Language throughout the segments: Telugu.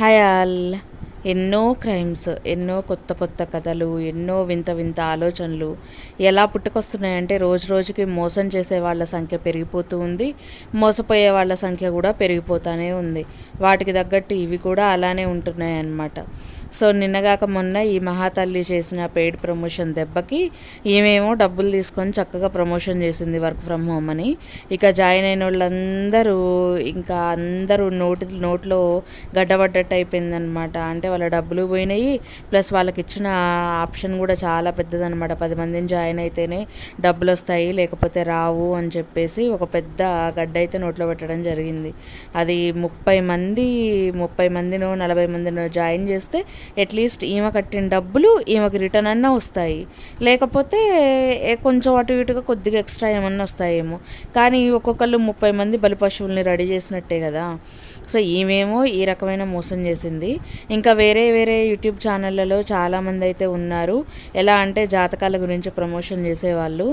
হায় ఎన్నో క్రైమ్స్ ఎన్నో కొత్త కొత్త కథలు ఎన్నో వింత వింత ఆలోచనలు ఎలా పుట్టుకొస్తున్నాయంటే రోజు రోజుకి మోసం చేసే వాళ్ళ సంఖ్య పెరిగిపోతూ ఉంది. మోసపోయే వాళ్ళ సంఖ్య కూడా పెరిగిపోతూనే ఉంది. వాటికి తగ్గట్టు ఇవి కూడా అలానే ఉంటున్నాయి అన్నమాట. సో నిన్నగాక మొన్న ఈ మహాతల్లి చేసిన పెయిడ్ ప్రమోషన్ దెబ్బకి ఈమెమో డబ్బులు తీసుకొని చక్కగా ప్రమోషన్ చేసింది వర్క్ ఫ్రమ్ హోమ్ అని. ఇక జాయిన్ అయిన వాళ్ళందరూ ఇంకా అందరూ నోటి నోట్లో గడ్డబడ్డట్టు అయిపోయిందనమాట అంటే వాళ్ళ డబ్బులు పోయినాయి. ప్లస్ వాళ్ళకి ఇచ్చిన ఆప్షన్ కూడా చాలా పెద్దదనమాట పది మందిని జాయిన్ అయితేనే డబ్బులు వస్తాయి లేకపోతే రావు అని చెప్పేసి ఒక పెద్ద గడ్డ అయితే నోట్లో పెట్టడం జరిగింది. అది ముప్పై మంది ముప్పై మందినో నలభై మందినో జాయిన్ చేస్తే అట్లీస్ట్ ఈమె కట్టిన డబ్బులు ఈమెకి రిటర్న్ అన్నా వస్తాయి. లేకపోతే ఏ కొంచెం అటు ఇటుగా కొద్దిగా ఎక్స్ట్రా ఏమన్నా వస్తాయేమో. కానీ ఒక్కొక్కళ్ళు ముప్పై మంది బలి పశువుల్ని రెడీ చేసినట్టే కదా. సో ఈమెమో ఈ రకమైన మోసం చేసింది. ఇంకా వేరే వేరే యూట్యూబ్ ఛానళ్ళలో చాలామంది అయితే ఉన్నారు. ఎలా అంటే జాతకాల గురించి ప్రమోషన్ చేసేవాళ్ళు.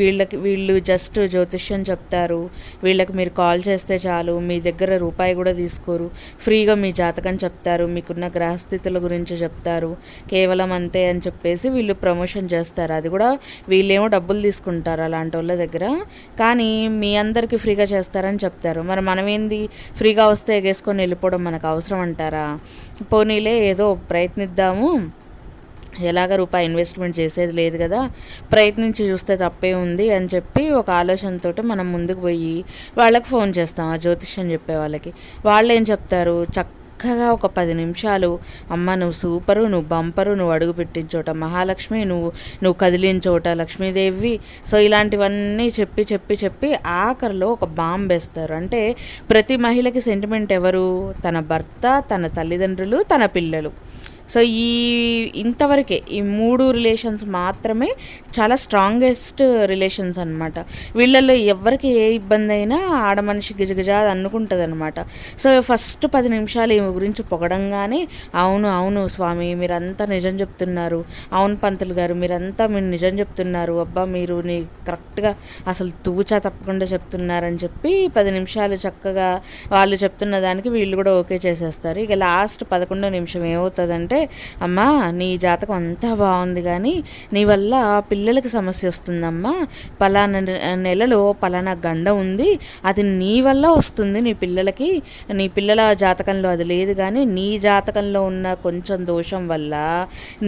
వీళ్ళకి వీళ్ళు జస్ట్ జ్యోతిష్యం చెప్తారు. వీళ్ళకి మీరు కాల్ చేస్తే చాలు మీ దగ్గర రూపాయి కూడా తీసుకోరు. ఫ్రీగా మీ జాతకం చెప్తారు మీకున్న గ్రహస్థితుల గురించి చెప్తారు. కేవలం అంతే అని చెప్పేసి వీళ్ళు ప్రమోషన్ చేస్తారు. అది కూడా వీళ్ళేమో డబ్బులు తీసుకుంటారు అలాంటి వాళ్ళ దగ్గర. కానీ మీ అందరికీ ఫ్రీగా చేస్తారని చెప్తారు. మరి మనం ఏంది ఫ్రీగా వస్తే ఎగేసుకొని వెళ్ళిపోవడం మనకు అవసరం అంటారా? పోనీలే ఏదో ప్రయత్నిద్దాము. ఎలాగ రూపాయి ఇన్వెస్ట్మెంట్ చేసేది లేదు కదా ప్రయత్నించి చూస్తే తప్పే ఉంది అని చెప్పి ఒక ఆలోచనతో మనం ముందుకు పోయి వాళ్ళకి ఫోన్ చేస్తాం ఆ జ్యోతిష్యం చెప్పే వాళ్ళకి. వాళ్ళు ఏం చెప్తారు చక్కగా ఒక పది నిమిషాలు అమ్మ నువ్వు సూపరు నువ్వు బంపరు నువ్వు అడుగు పెట్టించోట మహాలక్ష్మి నువ్వు నువ్వు కదిలించోట లక్ష్మీదేవి. సో ఇలాంటివన్నీ చెప్పి చెప్పి చెప్పి ఆఖరిలో ఒక బాంబ్ వేస్తారు. అంటే ప్రతి మహిళకి సెంటిమెంట్ ఎవరు? తన భర్త తన తల్లిదండ్రులు తన పిల్లలు. సో ఈ ఇంతవరకే ఈ మూడు రిలేషన్స్ మాత్రమే చాలా స్ట్రాంగెస్ట్ రిలేషన్స్ అనమాట వీళ్ళల్లో ఎవరికి ఏ ఇబ్బంది అయినా ఆడ మనిషి గిజగిజ అనుకుంటుంది అనమాట సో ఫస్ట్ పది నిమిషాలు ఈమె గురించి పొగడంగానే అవును అవును స్వామి మీరంతా నిజం చెప్తున్నారు. అవును పంతులు గారు మీరంతా మీరు నిజం చెప్తున్నారు. అబ్బా మీరు నీ కరెక్ట్గా అసలు తూచా తప్పకుండా చెప్తున్నారని చెప్పి పది నిమిషాలు చక్కగా వాళ్ళు చెప్తున్న దానికి వీళ్ళు కూడా ఓకే చేసేస్తారు. ఇక లాస్ట్ పదకొండో నిమిషం ఏమవుతుందంటే అమ్మా నీ జాతకం అంతా బాగుంది కానీ నీ వల్ల పిల్లలకి సమస్య వస్తుందమ్మా. పలానా నెలలో పలానా గండ ఉంది. అది నీ వల్ల వస్తుంది నీ పిల్లలకి. నీ పిల్లల జాతకంలో అది లేదు కానీ నీ జాతకంలో ఉన్న కొంచెం దోషం వల్ల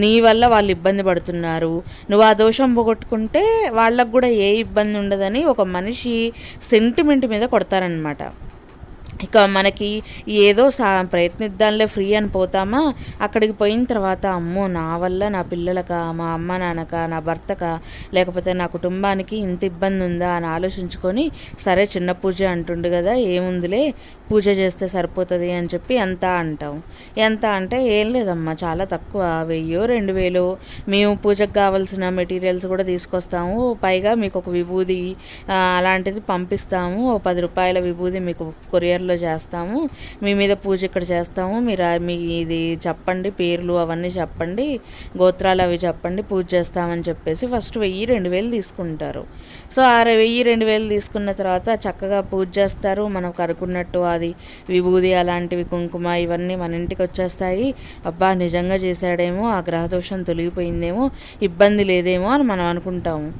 నీ వల్ల వాళ్ళు ఇబ్బంది పడుతున్నారు. నువ్వు ఆ దోషం పోగొట్టుకుంటే వాళ్ళకు కూడా ఏ ఇబ్బంది ఉండదని ఒక మనిషి సెంటిమెంట్ మీద కొడతారనమాట ఇక మనకి ఏదో సా ప్రయత్నిద్దాంలే ఫ్రీ అని పోతామా? అక్కడికి పోయిన తర్వాత అమ్మో నా వల్ల నా పిల్లలక మా అమ్మ నాన్నక నా భర్తక లేకపోతే నా కుటుంబానికి ఇంత ఇబ్బంది ఉందా అని ఆలోచించుకొని సరే చిన్న పూజ అంటుండు కదా ఏముందిలే పూజ చేస్తే సరిపోతుంది అని చెప్పి ఎంత అంటాం. ఎంత అంటే ఏం లేదమ్మా చాలా తక్కువ వెయ్యో రెండు వేలు. మేము పూజకు కావాల్సిన మెటీరియల్స్ కూడా తీసుకొస్తాము. పైగా మీకు ఒక విభూది అలాంటిది పంపిస్తాము. ఓ పది రూపాయల విభూది మీకు కొరియర్లో చేస్తాము. మీ మీద పూజ ఇక్కడ చేస్తాము. మీరు మీ ఇది చెప్పండి పేర్లు అవన్నీ చెప్పండి గోత్రాలు అవి చెప్పండి పూజ చేస్తామని చెప్పేసి ఫస్ట్ వెయ్యి రెండు వేలు తీసుకుంటారు. సో ఆ వెయ్యి రెండు వేలు తీసుకున్న తర్వాత చక్కగా పూజ చేస్తారు. మనకు అనుకున్నట్టు అది విభూది అలాంటివి కుంకుమ ఇవన్నీ మన ఇంటికి వచ్చేస్తాయి. అబ్బా నిజంగా చేశాడేమో ఆ గ్రహదోషం తొలగిపోయిందేమో ఇబ్బంది లేదేమో అని మనం అనుకుంటాము.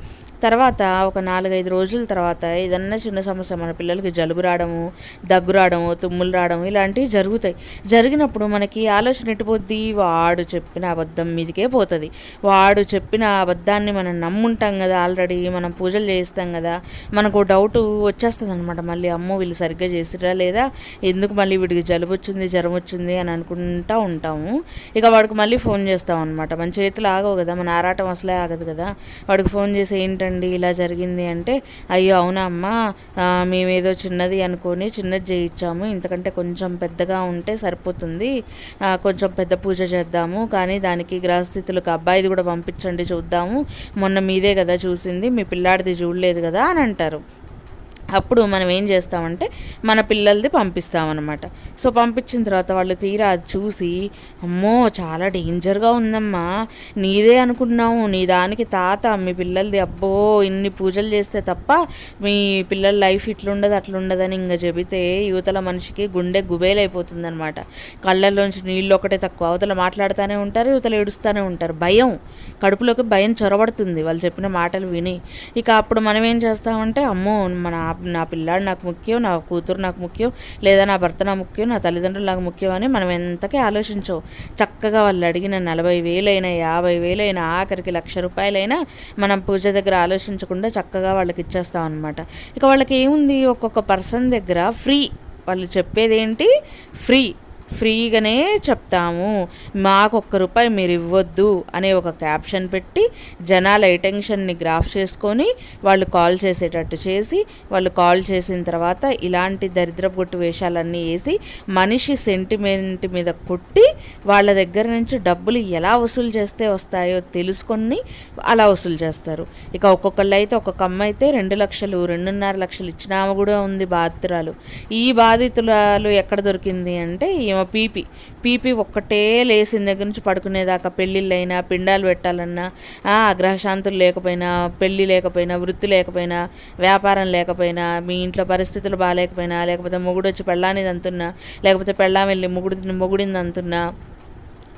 తర్వాత ఒక నాలుగైదు రోజుల తర్వాత ఏదన్నా చిన్న సమస్య మన పిల్లలకి జలుబు రావడము దగ్గు రావడము తుమ్ములు రావడము ఇలాంటివి జరుగుతాయి. జరిగినప్పుడు మనకి ఆలోచన ఎట్టుపోద్ది వాడు చెప్పిన అబద్ధం మీదకే పోతుంది. వాడు చెప్పిన అబద్ధాన్ని మనం నమ్ముంటాం కదా ఆల్రెడీ మనం పూజలు చేయిస్తాం కదా మనకు డౌట్ వచ్చేస్తుంది అనమాట మళ్ళీ అమ్మో వీళ్ళు సరిగ్గా చేసిరా లేదా? ఎందుకు మళ్ళీ వీడికి జలుబు వచ్చింది జ్వరం వచ్చింది అని అనుకుంటా ఉంటాము. ఇక వాడికి మళ్ళీ ఫోన్ చేస్తాం అనమాట మన చేతులు ఆగవు కదా మన ఆరాటం అసలే ఆగదు కదా. వాడికి ఫోన్ చేసి ఏంటంటే ఏంటండి ఇలా జరిగింది అంటే అయ్యో అవునా అమ్మ మేమేదో చిన్నది అనుకొని చిన్నది చేయించాము ఇంతకంటే కొంచెం పెద్దగా ఉంటే సరిపోతుంది కొంచెం పెద్ద పూజ చేద్దాము కానీ దానికి గ్రహస్థితులకు అబ్బాయిది కూడా పంపించండి చూద్దాము మొన్న మీదే కదా చూసింది మీ పిల్లాడిది చూడలేదు కదా అని అంటారు. అప్పుడు మనం ఏం చేస్తామంటే మన పిల్లలది పంపిస్తామన్నమాట. సో పంపించిన తర్వాత వాళ్ళు తీరా అది చూసి అమ్మో చాలా డేంజర్గా ఉందమ్మా. నీదే అనుకున్నాము నీ దానికి తాత మీ పిల్లలది అబ్బో ఇన్ని పూజలు చేస్తే తప్ప మీ పిల్లల లైఫ్ ఇట్లుండదు అట్లుండదని ఇంకా చెబితే యువతల మనిషికి గుండె గుబేలైపోతుంది అనమాట కళ్ళల్లోంచి నీళ్ళు ఒకటే తక్కువ. అవతల మాట్లాడుతూనే ఉంటారు యువతలు ఏడుస్తూనే ఉంటారు. భయం. కడుపులోకి భయం చొరబడుతుంది వాళ్ళు చెప్పిన మాటలు విని. ఇక అప్పుడు మనం ఏం చేస్తామంటే అమ్మో మన నా పిల్లాడు నాకు ముఖ్యం నా కూతురు నాకు ముఖ్యం లేదా నా భర్త నాకు ముఖ్యం నా తల్లిదండ్రులు నాకు ముఖ్యం అని మనం ఎంతకీ ఆలోచించవు చక్కగా వాళ్ళు అడిగిన నలభై వేలైనా యాభై వేలైనా ఆఖరికి లక్ష రూపాయలైనా మనం పూజ దగ్గర ఆలోచించకుండా చక్కగా వాళ్ళకి ఇచ్చేస్తాం అనమాట ఇక వాళ్ళకి ఏముంది? ఒక్కొక్క పర్సన్ దగ్గర ఫ్రీ. వాళ్ళు చెప్పేది ఏంటి ఫ్రీ. ఫ్రీగానే చెప్తాము. మాకు ఒక్క రూపాయి మీరు ఇవ్వద్దు అనే ఒక క్యాప్షన్ పెట్టి జనాల అటెన్షన్ని గ్రాఫ్ చేసుకొని వాళ్ళు కాల్ చేసేటట్టు చేసి వాళ్ళు కాల్ చేసిన తర్వాత ఇలాంటి దరిద్రపు వేషాలన్నీ వేసి మనిషి సెంటిమెంట్ మీద కొట్టి వాళ్ళ దగ్గర నుంచి డబ్బులు ఎలా వసూలు చేస్తే వస్తాయో తెలుసుకొని అలా వసూలు చేస్తారు. ఇక ఒక్కొక్కళ్ళు అయితే ఒక్కొక్క అమ్మ అయితే రెండు లక్షలు రెండున్నర లక్షలు ఇచ్చిన ఆమె కూడా ఉంది బాధితురాలు. ఈ బాధితురాలు ఎక్కడ దొరికింది అంటే ఈమె పీపీ. పీపీ ఒక్కటే లేసిన దగ్గర నుంచి పడుకునేదాకా పెళ్ళిళ్ళైనా పిండాలు పెట్టాలన్నా గ్రహశాంతులు లేకపోయినా పెళ్ళి లేకపోయినా వృత్తి లేకపోయినా వ్యాపారం లేకపోయినా మీ ఇంట్లో పరిస్థితులు బాగాలేకపోయినా లేకపోతే మొగుడు వచ్చి పెళ్ళానిది అంటున్నా లేకపోతే పెళ్ళాం వెళ్ళి మొగుడు మొగుడింది అంతున్నా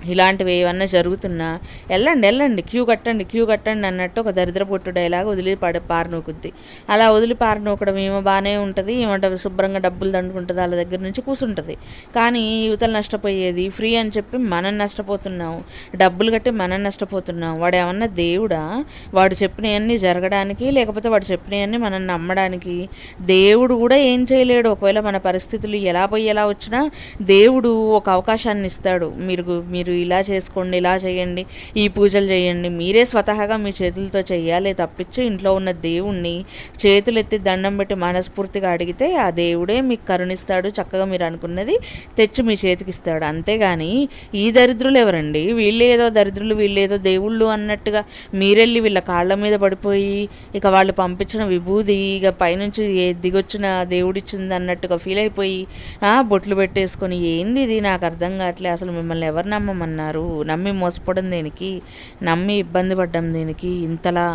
ఇలాంటివి ఏమన్నా జరుగుతున్నా వెళ్ళండి వెళ్ళండి క్యూ కట్టండి క్యూ కట్టండి అన్నట్టు ఒక దరిద్ర పొట్టు డైలాగ్ వదిలి పడ పారనూకుద్ది అలా వదిలి పారనూకడం ఏమో బాగానే ఉంటుంది ఏమంటే శుభ్రంగా డబ్బులు దండుకుంటుంది వాళ్ళ దగ్గర నుంచి కూర్చుంటుంది కానీ యువతలు నష్టపోయేది ఫ్రీ అని చెప్పి మనం నష్టపోతున్నాం డబ్బులు కట్టి మనం నష్టపోతున్నాం. వాడు ఏమన్నా దేవుడా? వాడు చెప్పినవన్నీ జరగడానికి లేకపోతే వాడు చెప్పినవన్నీ మనం నమ్మడానికి దేవుడు కూడా ఏం చేయలేడు. ఒకవేళ మన పరిస్థితులు ఎలా పోయి ఎలా వచ్చినా దేవుడు ఒక అవకాశాన్ని ఇస్తాడు. మీరు మీరు మీరు ఇలా చేసుకోండి ఇలా చేయండి ఈ పూజలు చేయండి మీరే స్వతహాగా మీ చేతులతో చేయాలి తప్పించి ఇంట్లో ఉన్న దేవుణ్ణి చేతులెత్తి దండం పెట్టి మనస్ఫూర్తిగా అడిగితే ఆ దేవుడే మీకు కరుణిస్తాడు చక్కగా మీరు అనుకున్నది తెచ్చి మీ చేతికి ఇస్తాడు అంతేగాని ఈ దరిద్రులు ఎవరండి? వీళ్ళు ఏదో దరిద్రులు వీళ్ళేదో దేవుళ్ళు అన్నట్టుగా మీరెళ్ళి వీళ్ళ కాళ్ళ మీద పడిపోయి ఇక వాళ్ళు పంపించిన విభూది ఇక పైనుంచి దిగొచ్చిన దేవుడిచ్చింది అన్నట్టుగా ఫీల్ అయిపోయి బొట్లు పెట్టేసుకొని ఏంది ఇది? నాకు అర్థం కావట్లే అసలు మిమ్మల్ని ఎవరు నమ్మమని నమ్మన్నారు నమ్మి మోసపోవడం దేనికి? నమ్మి ఇబ్బంది పడ్డం దేనికి? ఇంతలా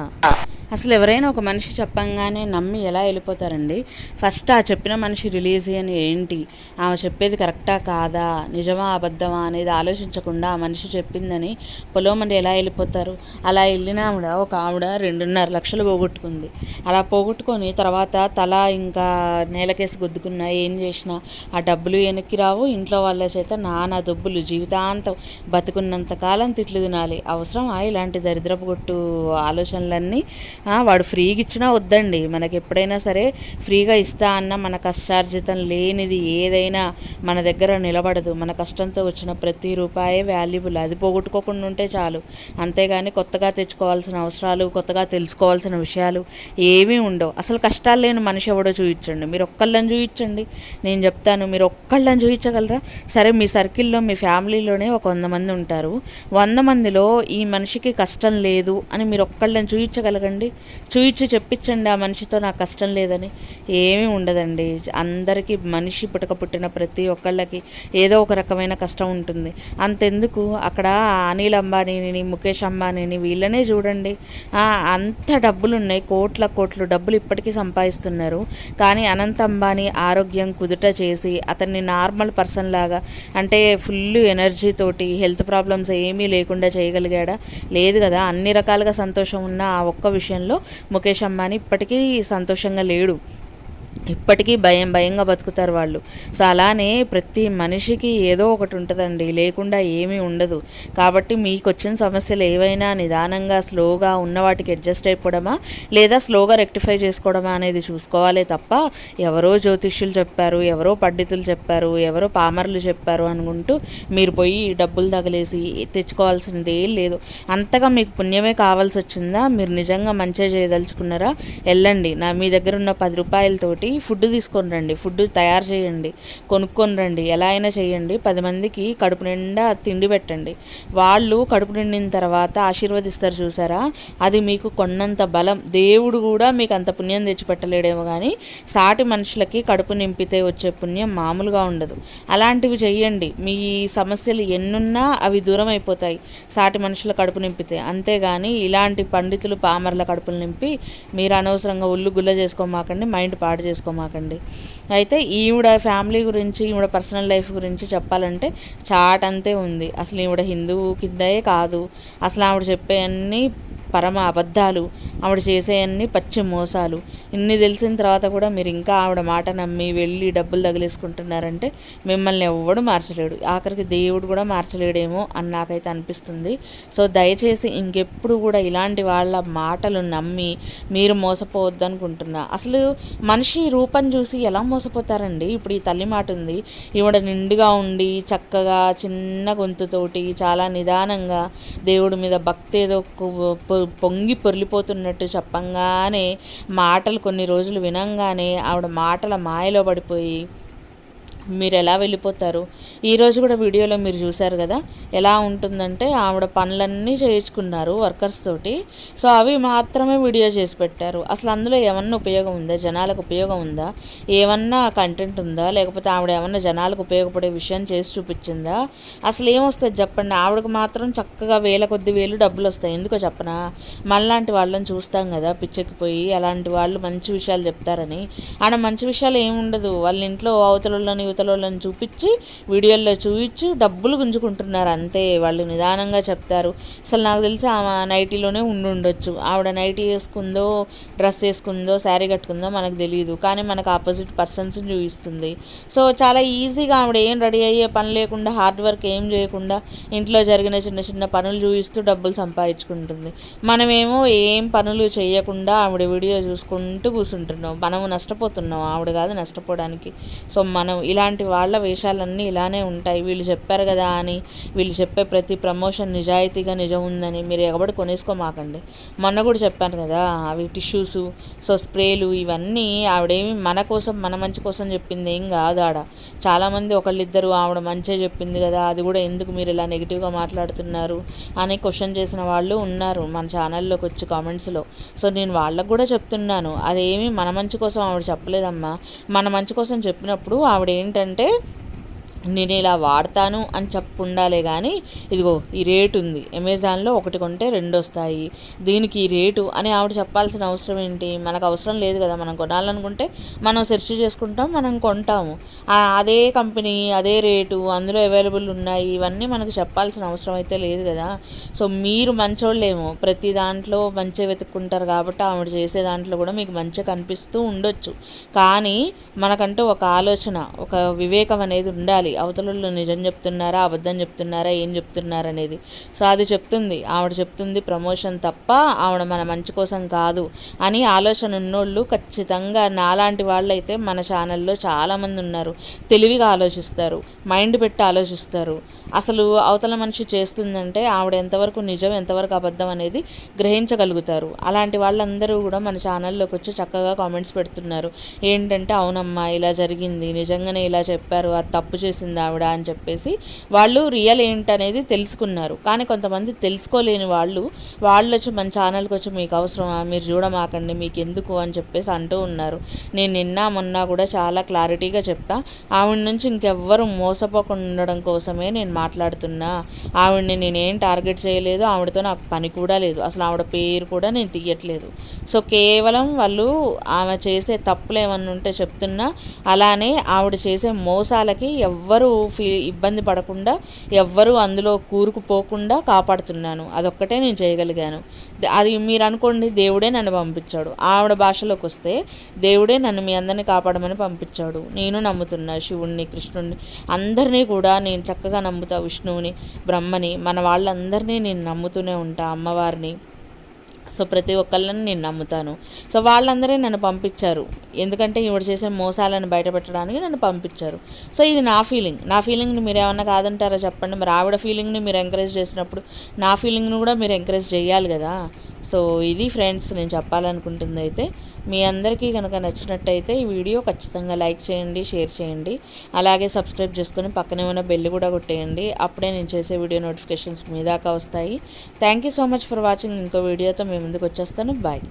అసలు ఎవరైనా ఒక మనిషి చెప్పంగానే నమ్మి ఎలా వెళ్ళిపోతారండి? ఫస్ట్ ఆ చెప్పిన మనిషి రిలీజ్ అని ఏంటి? ఆమె చెప్పేది కరెక్టా కాదా? నిజమా? అబద్ధమా? అనేది ఆలోచించకుండా ఆ మనిషి చెప్పిందని పొలోమంది ఎలా వెళ్ళిపోతారు? అలా వెళ్ళిన ఆవిడ ఒక ఆవిడ రెండున్నర లక్షలు పోగొట్టుకుంది. అలా పోగొట్టుకొని తర్వాత తల ఇంకా నేలకేసి గుద్దుకున్నా ఏం చేసినా ఆ డబ్బులు వెనక్కి రావు. ఇంట్లో వాళ్ళ చేత నానా దొబ్బులు జీవితాంతం బతుకున్నంత కాలం తిట్లు తినాలి. అవసరం ఇలాంటి దరిద్రపు కొట్టు ఆలోచనలన్నీ వాడు ఫ్రీగా ఇచ్చినా వద్దండి. మనకి ఎప్పుడైనా సరే ఫ్రీగా ఇస్తా అన్న మన కష్టార్జితం లేనిది ఏదైనా మన దగ్గర నిలబడదు. మన కష్టంతో వచ్చిన ప్రతి రూపాయే వాల్యుబుల్ అది పోగొట్టుకోకుండా ఉంటే చాలు. అంతేగాని కొత్తగా తెచ్చుకోవాల్సిన అవసరాలు కొత్తగా తెలుసుకోవాల్సిన విషయాలు ఏమీ ఉండవు. అసలు కష్టాలు లేని మనిషి ఎవడో చూపించండి మీరు ఒక్కళ్ళని చూపించండి నేను చెప్తాను మీరు ఒక్కళ్ళని చూపించగలరా సరే మీ సర్కిల్లో మీ ఫ్యామిలీలోనే ఒక వంద మంది ఉంటారు. వంద మందిలో ఈ మనిషికి కష్టం లేదు అని మీరు ఒక్కళ్ళని చూపించగలగండి చూయించి చెప్పించండి ఆ మనిషితో నాకు కష్టం లేదని. ఏమీ ఉండదండి. అందరికీ మనిషి పుట్టక పుట్టిన ప్రతి ఒక్కళ్ళకి ఏదో ఒక రకమైన కష్టం ఉంటుంది. అంతెందుకు? అక్కడ అనిల్ అంబానీని ముఖేష్ అంబానీని వీళ్ళనే చూడండి. అంత డబ్బులు ఉన్నాయి కోట్ల కోట్లు డబ్బులు ఇప్పటికీ సంపాదిస్తున్నారు. కానీ అనంత అంబానీ ఆరోగ్యం కుదుట చేసి అతన్ని నార్మల్ పర్సన్ లాగా అంటే ఫుల్ ఎనర్జీతోటి హెల్త్ ప్రాబ్లమ్స్ ఏమీ లేకుండా చేయగలిగాడా? లేదు కదా. అన్ని రకాలుగా సంతోషం ఉన్న ఆ ఒక్క విషయం విషయంలో ముఖేష్ అంబానీ ఇప్పటికీ సంతోషంగా లేడు. ఇప్పటికీ భయం భయంగా బతుకుతారు వాళ్ళు. సో అలానే ప్రతి మనిషికి ఏదో ఒకటి ఉంటుందండి. లేకుండా ఏమీ ఉండదు. కాబట్టి మీకు వచ్చిన సమస్యలు ఏవైనా నిదానంగా స్లోగా ఉన్న వాటికి అడ్జస్ట్ అయిపోవడమా? లేదా స్లోగా రెక్టిఫై చేసుకోవడమా అనేది చూసుకోవాలి తప్ప ఎవరో జ్యోతిష్యులు చెప్పారు ఎవరో పండితులు చెప్పారు ఎవరో పామర్లు చెప్పారు అనుకుంటూ మీరు పోయి డబ్బులు తగిలేసి తెచ్చుకోవాల్సింది ఏం లేదు. అంతగా మీకు పుణ్యమే కావాల్సి వచ్చిందా? మీరు నిజంగా మంచిగా చేయదలుచుకున్నారా? వెళ్ళండి. నా మీ దగ్గర ఉన్న పది రూపాయలతో రూపాయలతోటి ఫుడ్ తీసుకొని రండి. ఫుడ్ తయారు చేయండి. కొనుక్కొని రండి. ఎలా అయినా చేయండి. పది మందికి కడుపు నిండా తిండి పెట్టండి. వాళ్ళు కడుపు నిండిన తర్వాత ఆశీర్వదిస్తారు చూసారా? అది మీకు కొన్నంత బలం. దేవుడు కూడా మీకు అంత పుణ్యం తెచ్చిపెట్టలేడేమో కానీ సాటి మనుషులకి కడుపు నింపితే వచ్చే పుణ్యం మామూలుగా ఉండదు. అలాంటివి చేయండి. మీ సమస్యలు ఎన్నున్నా అవి దూరం అయిపోతాయి. సాటి మనుషుల కడుపు నింపితే. అంతేగాని ఇలాంటి పండితులు పామర్ల కడుపులు నింపి మీరు అనవసరంగా ఉల్లు గుల్ల చేసుకోమాకండి. మైండ్ పాడు చేసుకోమాకండి. అయితే ఈవిడ ఫ్యామిలీ గురించి ఈవిడ పర్సనల్ లైఫ్ గురించి చెప్పాలంటే చాట్ అంతే ఉంది. అసలు ఈవిడ హిందువు కిందే కాదు. అసలు ఆవిడ చెప్పే అన్నీ పరమ అబద్ధాలు. ఆవిడ చేసేయన్ని పచ్చి మోసాలు. ఇన్ని తెలిసిన తర్వాత కూడా మీరు ఇంకా ఆవిడ మాట నమ్మి వెళ్ళి డబ్బులు తగిలేసుకుంటున్నారంటే మిమ్మల్ని ఎవ్వడు మార్చలేడు. ఆఖరికి దేవుడు కూడా మార్చలేడేమో అని నాకైతే అనిపిస్తుంది. సో దయచేసి ఇంకెప్పుడు కూడా ఇలాంటి వాళ్ళ మాటలు నమ్మి మీరు మోసపోవద్దు అనుకుంటున్నా అసలు మనిషి రూపం చూసి ఎలా మోసపోతారండి? ఇప్పుడు ఈ తల్లి మాట ఉంది. ఈవిడ నిండుగా ఉండి చక్కగా చిన్న గొంతుతోటి చాలా నిదానంగా దేవుడి మీద భక్తి ఏదో పొంగి పొర్లిపోతున్నట్టు చెప్పంగానే మాటలు కొన్ని రోజులు వినంగానే ఆవిడ మాటల మాయలో పడిపోయి మీరు ఎలా వెళ్ళిపోతారు? ఈరోజు కూడా వీడియోలో మీరు చూశారు కదా ఎలా ఉంటుందంటే ఆవిడ పనులన్నీ చేయించుకున్నారు వర్కర్స్ తోటి. సో అవి మాత్రమే వీడియో చేసి పెట్టారు. అసలు అందులో ఏమన్నా ఉపయోగం ఉందా? జనాలకు ఉపయోగం ఉందా? ఏమన్నా కంటెంట్ ఉందా? లేకపోతే ఆవిడ ఏమన్నా జనాలకు ఉపయోగపడే విషయం చేసి చూపించిందా? అసలు ఏమొస్తుంది చెప్పండి. ఆవిడకు మాత్రం చక్కగా వేల కొద్ది వేలు డబ్బులు వస్తాయి. ఎందుకో చెప్పనా? మనలాంటి వాళ్ళని చూస్తాం కదా పిచ్చెక్కిపోయి అలాంటి వాళ్ళు మంచి విషయాలు చెప్తారని. ఆడ మంచి విషయాలు ఏముండదు. వాళ్ళ ఇంట్లో అవతలని చూపించి వీడియోల్లో చూపించి డబ్బులు గుంజుకుంటున్నారు. అంతే వాళ్ళు నిదానంగా చెప్తారు. అసలు నాకు తెలిసి ఆమె నైటీలోనే ఉండి ఉండొచ్చు ఆవిడ నైటీ వేసుకుందో డ్రెస్ వేసుకుందో శారీ కట్టుకుందో మనకు తెలియదు కానీ మనకు ఆపోజిట్ పర్సన్స్ చూపిస్తుంది. సో చాలా ఈజీగా ఆవిడ ఏం రెడీ అయ్యే పని లేకుండా హార్డ్ వర్క్ ఏం చేయకుండా ఇంట్లో జరిగిన చిన్న చిన్న పనులు చూపిస్తూ డబ్బులు సంపాదించుకుంటుంది. మనమేమో ఏం పనులు చేయకుండా ఆవిడ వీడియో చూసుకుంటూ కూర్చుంటున్నాం. మనము నష్టపోతున్నాం. ఆవిడ కాదు నష్టపోవడానికి. సో మనం ఇలాంటి వాళ్ళ వేషాలన్నీ ఇలానే ఉంటాయి. వీళ్ళు చెప్పారు కదా అని వీళ్ళు చెప్పే ప్రతి ప్రమోషన్ నిజాయితీగా నిజం ఉందని మీరు ఎగబడి కొనేసుకోమాకండి. మొన్న కూడా చెప్పాను కదా అవి టిష్యూస్ సో స్ప్రేలు ఇవన్నీ ఆవిడేమి మన కోసం మన మంచి కోసం చెప్పింది ఏం కాదు ఆడ. చాలామంది ఒకళ్ళిద్దరు ఆవిడ మంచిగా చెప్పింది కదా అది కూడా ఎందుకు మీరు ఇలా నెగిటివ్గా మాట్లాడుతున్నారు అని క్వశ్చన్ చేసిన వాళ్ళు ఉన్నారు మన ఛానల్లోకి వచ్చి కామెంట్స్లో. సో నేను వాళ్ళకు కూడా చెప్తున్నాను అదేమి మన మంచి కోసం ఆవిడ చెప్పలేదమ్మా. మన మంచి కోసం చెప్పినప్పుడు ఆవిడ ఏంటంటే నేను ఇలా వాడతాను అని చెప్పు ఉండాలే కానీ ఇదిగో ఈ రేటు ఉంది. అమెజాన్లో ఒకటి కొంటే రెండు వస్తాయి. దీనికి ఈ రేటు అని ఆవిడ చెప్పాల్సిన అవసరం ఏంటి? మనకు అవసరం లేదు కదా మనం కొనాలనుకుంటే మనం సెర్చ్ చేసుకుంటాం మనం కొంటాము. అదే కంపెనీ అదే రేటు అందులో అవైలబుల్ ఉన్నాయి ఇవన్నీ మనకు చెప్పాల్సిన అవసరం అయితే లేదు కదా. సో మీరు మంచోళ్ళేమో ప్రతి దాంట్లో మంచిగా వెతుక్కుంటారు కాబట్టి ఆవిడ చేసే దాంట్లో కూడా మీకు మంచిగా కనిపిస్తూ ఉండొచ్చు. కానీ మనకంటూ ఒక ఆలోచన ఒక వివేకం అనేది ఉండాలి. అవతలలో నిజం చెప్తున్నారా అబద్ధం చెప్తున్నారా ఏం చెప్తున్నారా అనేది. సాది చెప్తుంది. ఆవిడ చెప్తుంది ప్రమోషన్ తప్ప ఆవిడ మన మంచి కోసం కాదు అని ఆలోచన ఉన్నోళ్ళు ఖచ్చితంగా నాలాంటి వాళ్ళైతే మన ఛానల్లో చాలామంది ఉన్నారు. తెలివిగా ఆలోచిస్తారు. మైండ్ పెట్టి ఆలోచిస్తారు. అసలు అవతల మనిషి చేస్తుందంటే ఆవిడ ఎంతవరకు నిజం ఎంతవరకు అబద్ధం అనేది గ్రహించగలుగుతారు. అలాంటి వాళ్ళందరూ కూడా మన ఛానల్లోకి వచ్చి చక్కగా కామెంట్స్ పెడుతున్నారు. ఏంటంటే అవునమ్మా ఇలా జరిగింది నిజంగానే ఇలా చెప్పారు అది తప్పు చేసింది ఆవిడ అని చెప్పేసి వాళ్ళు రియల్ ఏంటనేది తెలుసుకున్నారు. కానీ కొంతమంది తెలుసుకోలేని వాళ్ళు వాళ్ళు వచ్చి మన ఛానల్కి వచ్చి మీకు అవసరమా? మీరు చూడమాకండి మీకు ఎందుకు అని చెప్పేసి అంటూ ఉన్నారు. నేను నిన్న మొన్న కూడా చాలా క్లారిటీగా చెప్పా. ఆవిడ నుంచి ఇంకెవ్వరు మోసపోకుండా ఉండడం కోసమే నేను మాట్లాడుతున్నా ఆవిడని నేనేం టార్గెట్ చేయలేదు ఆవిడతో నాకు పని కూడా లేదు అసలు ఆవిడ పేరు కూడా నేను తీయట్లేదు. సో కేవలం వాళ్ళు ఆమె చేసే తప్పులు ఏమన్నా ఉంటే చెప్తున్నా అలానే ఆవిడ చేసే మోసాలకి ఎవ్వరూ ఫీ ఇబ్బంది పడకుండా ఎవ్వరూ అందులో కూరుకుపోకుండా కాపాడుతున్నాను. అదొక్కటే నేను చేయగలిగాను. అది మీరు అనుకోండి దేవుడే నన్ను పంపించాడు. ఆవిడ భాషలోకి వస్తే దేవుడే నన్ను మీ అందరిని కాపాడమని పంపించాడు. నేను నమ్ముతున్నా శివుణ్ణి కృష్ణుణ్ణి అందరినీ కూడా నేను చక్కగా నమ్ముతా విష్ణువుని బ్రహ్మని మన వాళ్ళందరినీ నేను నమ్ముతూనే ఉంటా అమ్మవారిని. సో ప్రతి ఒక్కళ్ళని నేను నమ్ముతాను. సో వాళ్ళందరూ నన్ను పంపించారు. ఎందుకంటే ఇవి చేసే మోసాలను బయటపెట్టడానికి నన్ను పంపించారు. సో ఇది నా ఫీలింగ్. నా ఫీలింగ్ని మీరు ఏమన్నా కాదంటారా చెప్పండి. మరి ఆవిడ ఫీలింగ్ని మీరు ఎంకరేజ్ చేసినప్పుడు నా ఫీలింగ్ని కూడా మీరు ఎంకరేజ్ చేయాలి కదా. సో ఇది ఫ్రెండ్స్ నేను చెప్పాలనుకుంటుంది అయితే మీ అందరికీ కనుక నచ్చినట్టయితే ఈ వీడియో ఖచ్చితంగా లైక్ చేయండి షేర్ చేయండి. అలాగే సబ్స్క్రైబ్ చేసుకొని పక్కనే ఉన్న బెల్ కూడా కొట్టేయండి. అప్పుడే నేను చేసే వీడియో నోటిఫికేషన్స్ మీ దాకా వస్తాయి. Thank you so much for watching ఇంకో వీడియోతో మేము ముందుకు వచ్చేస్తాను. బాయ్